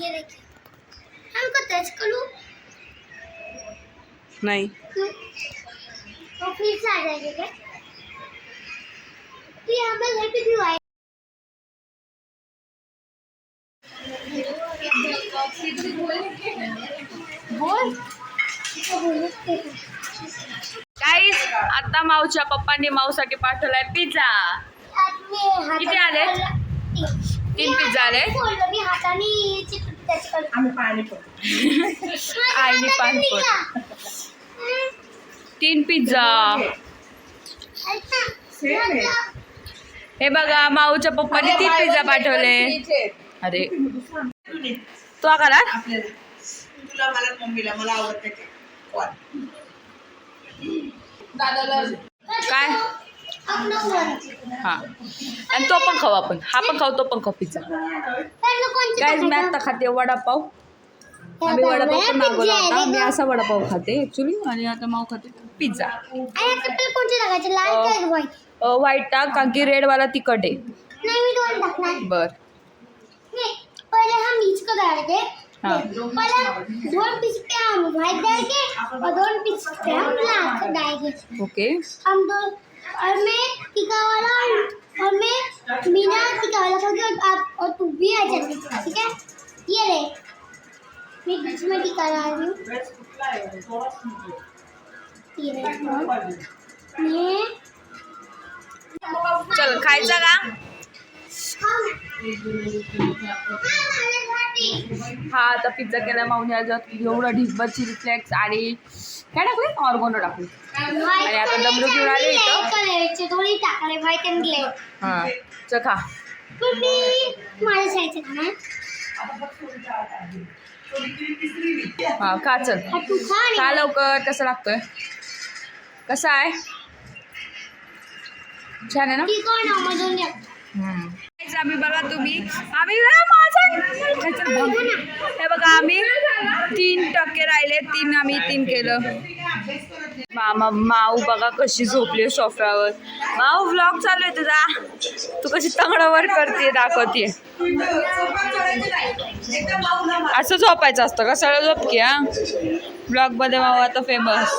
ये देखिए हमको टच करूँ नाही फिर से आ जाएंगे क्या तो यहाँ पे घर पे भी आए बोल आता माऊच्या पप्पांनी माऊसाठी पाठवलाय पिझ्झा किती आले? तीन पाणी पडतो आईने पाणपोट. तीन पिझ्झा. हे बघा माऊच्या पप्पाने तीन पिझ्झा पाठवले. अरे. तो करा आपल्याला. तुला मला मम्मीला मला आवडते ते. कोण? दादाला काय? हा. आणि तो पण खाऊ आपण. हा पण खाऊ तो पण खाऊ पिझ्झा काय मी आता खाते वडापाव. आम्ही वडापाव पण मागवला होता. मी असा वडापाव खाते ऍक्च्युली आणि आता माऊ खाते पिझ्झा व्हाईट टाक कारण की रेडवाला तिखट आहे. बर. पहले हम मिक्स को डालेंगे हाँ। पहले दो पीस पे हम व्हाइट डालेंगे और दो पीस पे हम ब्लैक डालेंगे ओके हम और मैं टीका वाला और मैं मीना टीका वाला खाऊंगी और आप और तू भी आ जाए ठीक है? ये ले। मैं बीच में टीका रही हूँ। ये ले। मैं चल खायचा का हा आता पिझ्झा केला माऊने आज एवढं ढिब्बर चिली फ्लेक्स आणि काय टाकले? ऑर्गोनो टाकले. आणि आता डमरू घेऊन आले इथं. टाकले ब्लॅक हा चल खा. पण मी माझ्या साईडचे खाणार हा खा चल हा तू खा आणि खा लवकर कसं लागतोय? कसा आहे? छान आहे ना? Guys, आम्ही बघा तुम्ही. आम्ही ए, माझं- हे बघा आम्ही तीन टक्के राहिले तीन आम्ही तीन केलं. मामा माऊ बघा कशी झोपली सोफ्यावर. माऊ व्लॉग चालू आहे तुझा. तू कशी तंगडावर करते दाखवते असं झोपायचं असतं का? सगळं झोप की हा? ब्लॉगमध्ये माऊ आता फेमस